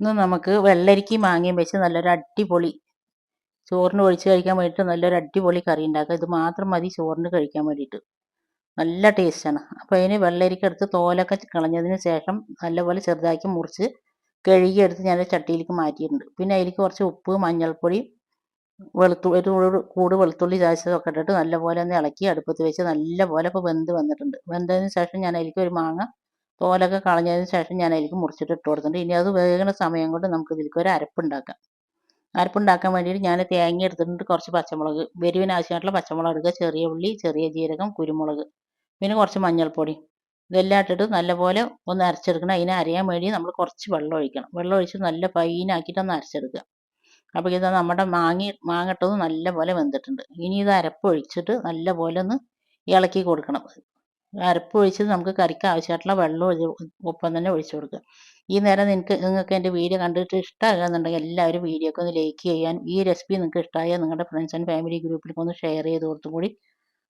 ഇന്ന് നമുക്ക് വെള്ളരിക്കയും മാങ്ങയും വെച്ച് നല്ലൊരു അടിപൊളി ചോറിന് ഒഴിച്ച് കഴിക്കാൻ വേണ്ടിയിട്ട് നല്ലൊരു അടിപൊളി കറി ഉണ്ടാക്കുക. ഇത് മാത്രം മതി ചോറിന് കഴിക്കാൻ വേണ്ടിയിട്ട്. നല്ല ടേസ്റ്റാണ് അപ്പോൾ അതിന് വെള്ളരിക്ക എടുത്ത് തോലൊക്കെ കളഞ്ഞതിന് ശേഷം നല്ലപോലെ ചെറുതാക്കി മുറിച്ച് കഴുകി എടുത്ത് ഞാൻ ചട്ടിയിലേക്ക് മാറ്റിയിട്ടുണ്ട്. പിന്നെ അതിലേക്ക് കുറച്ച് ഉപ്പ് മഞ്ഞൾപ്പൊടി വെളുത്തു ഒരു കൂട് വെളുത്തുള്ളി ചതച്ചതൊക്കെ ഇട്ടിട്ട് നല്ലപോലെ ഒന്ന് ഇളക്കി അടുപ്പത്ത് വെച്ച് നല്ലപോലെ ഇപ്പോൾ വെന്ത് വന്നിട്ടുണ്ട്. വെന്തതിന് ശേഷം ഞാൻ അതിലേക്ക് ഒരു മാങ്ങ തോലൊക്കെ കളഞ്ഞതിന് ശേഷം ഞാൻ അതിലേക്ക് മുറിച്ചിട്ട് ഇട്ട് കൊടുത്തിട്ടുണ്ട്. ഇനി അത് വേകുന്ന സമയം കൊണ്ട് നമുക്ക് ഇതിലേക്ക് ഒരു അരപ്പുണ്ടാക്കാം അരപ്പുണ്ടാക്കാൻ വേണ്ടിയിട്ട് ഞാൻ തേങ്ങ എടുത്തിട്ടുണ്ട്. കുറച്ച് പച്ചമുളക് വെരുവിന് ആവശ്യമായിട്ടുള്ള പച്ചമുളക് എടുക്കുക. ചെറിയ ഉള്ളി ചെറിയ ജീരകം കുരുമുളക് പിന്നെ കുറച്ച് മഞ്ഞൾപ്പൊടി. ഇതെല്ലാം ഇട്ടിട്ട് നല്ലപോലെ ഒന്ന് അരച്ചെടുക്കണം. അതിനെ അരയാൻ വേണ്ടി നമ്മൾ കുറച്ച് വെള്ളം ഒഴിക്കണം. വെള്ളം ഒഴിച്ച് നല്ല ഫൈനാക്കിയിട്ട് ഒന്ന് അരച്ചെടുക്കുക. അപ്പോൾ ഇത് നമ്മുടെ മാങ്ങി മാങ്ങട്ടത് നല്ലപോലെ വെന്തിട്ടുണ്ട്. ഇനി ഇത് അരപ്പ് ഒഴിച്ചിട്ട് നല്ലപോലെ ഒന്ന് ഇളക്കി കൊടുക്കണം. അരപ്പ് ഒഴിച്ച് നമുക്ക് കറിക്ക് ആവശ്യമായിട്ടുള്ള വെള്ളം ഒഴി ഒപ്പം തന്നെ ഒഴിച്ചു കൊടുക്കുക. ഈ നേരം നിങ്ങൾക്ക് നിങ്ങൾക്ക് എന്റെ വീഡിയോ കണ്ടിട്ട് ഇഷ്ടമാകുന്നുണ്ടെങ്കിൽ എല്ലാവരും വീഡിയോക്ക് ഒന്ന് ലൈക്ക് ചെയ്യാൻ ഈ റെസിപ്പി നിങ്ങൾക്ക് ഇഷ്ടമായാൽ നിങ്ങളുടെ ഫ്രണ്ട്സ് ആൻഡ് ഫാമിലി ഗ്രൂപ്പിലേക്ക് ഒന്ന് ഷെയർ ചെയ്ത് കൊടുത്തും കൂടി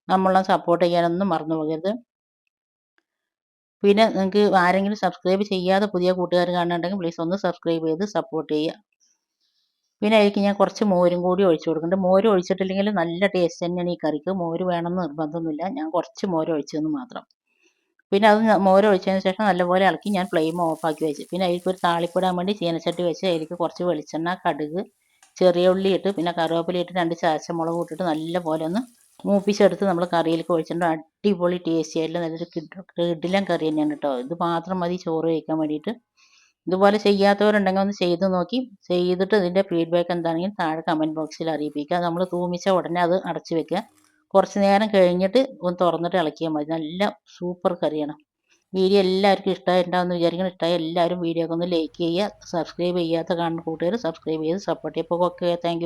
നമ്മളെ സപ്പോർട്ട് ചെയ്യാനൊന്നും മറന്നു പോകരുത്. പിന്നെ നിങ്ങൾക്ക് ആരെങ്കിലും സബ്സ്ക്രൈബ് ചെയ്യാതെ പുതിയ കൂട്ടുകാർ കാണുന്നുണ്ടെങ്കിൽ പ്ലീസ് ഒന്ന് സബ്സ്ക്രൈബ് ചെയ്ത് സപ്പോർട്ട് ചെയ്യുക. പിന്നെ അതിലേക്ക് ഞാൻ കുറച്ച് മോരും കൂടി ഒഴിച്ചു കൊടുക്കുന്നുണ്ട് മോര് ഒഴിച്ചിട്ടില്ലെങ്കിൽ നല്ല ടേസ്റ്റ് തന്നെയാണ് ഈ കറിക്ക്. മോര് വേണമെന്ന് നിർബന്ധമൊന്നുമില്ല. ഞാൻ കുറച്ച് മോര് ഒഴിച്ചതെന്ന് മാത്രം. പിന്നെ അത് മോര് ഒഴിച്ചതിന് ശേഷം നല്ലപോലെ ഇളക്കി ഞാൻ ഫ്ലെയിം ഓഫാക്കി വെച്ച്. പിന്നെ അതിലേക്ക് ഒരു താളിപ്പിടാൻ വേണ്ടി ചീനച്ചട്ടി വെച്ച് അതിലേക്ക് കുറച്ച് വെളിച്ചെണ്ണ കടുക് ചെറിയ ഉള്ളി ഇട്ട് പിന്നെ കറിവേപ്പില ഇട്ട് രണ്ട് ചാച്ചമുളക് ഇട്ടിട്ട് നല്ലപോലെ ഒന്ന് മൂപ്പിച്ചെടുത്ത് നമ്മൾ കറിയിലേക്ക് ഒഴിച്ചിട്ടുണ്ട്. അടിപൊളി ടേസ്റ്റി ആയിട്ടുള്ള നല്ലൊരു കിഡിലം കറി തന്നെയാണ് കേട്ടോ. ഇത് മാത്രം മതി ചോറ് കഴിക്കാൻ വേണ്ടിയിട്ട്. ഇതുപോലെ ചെയ്യാത്തവരുണ്ടെങ്കിൽ ഒന്ന് ചെയ്ത് നോക്കി. ചെയ്തിട്ട് ഇതിന്റെ ഫീഡ്ബാക്ക് എന്താണെങ്കിൽ താഴെ കമന്റ് ബോക്സിൽ അറിയിപ്പിക്കുക. നമ്മൾ തൂമിച്ച ഉടനെ അത് അടച്ചു വെക്കുക. കുറച്ച് നേരം കഴിഞ്ഞിട്ട് ഒന്ന് തുറന്നിട്ട് ഇളക്കിയാൽ മതി. നല്ല സൂപ്പർ കറിയാണ്. വീഡിയോ എല്ലാവർക്കും ഇഷ്ടമായിട്ടുണ്ടാവുമെന്ന് വിചാരിക്കണം ഇഷ്ടമായി എല്ലാവരും വീഡിയോ ഒക്കെ ഒന്ന് ലൈക്ക് ചെയ്യുക. സബ്സ്ക്രൈബ് ചെയ്യാത്ത കാണുന്ന കൂട്ടുകാർ സബ്സ്ക്രൈബ് ചെയ്ത് സപ്പോർട്ട് ചെയ്യുക. അപ്പോൾ ഓക്കെ താങ്ക്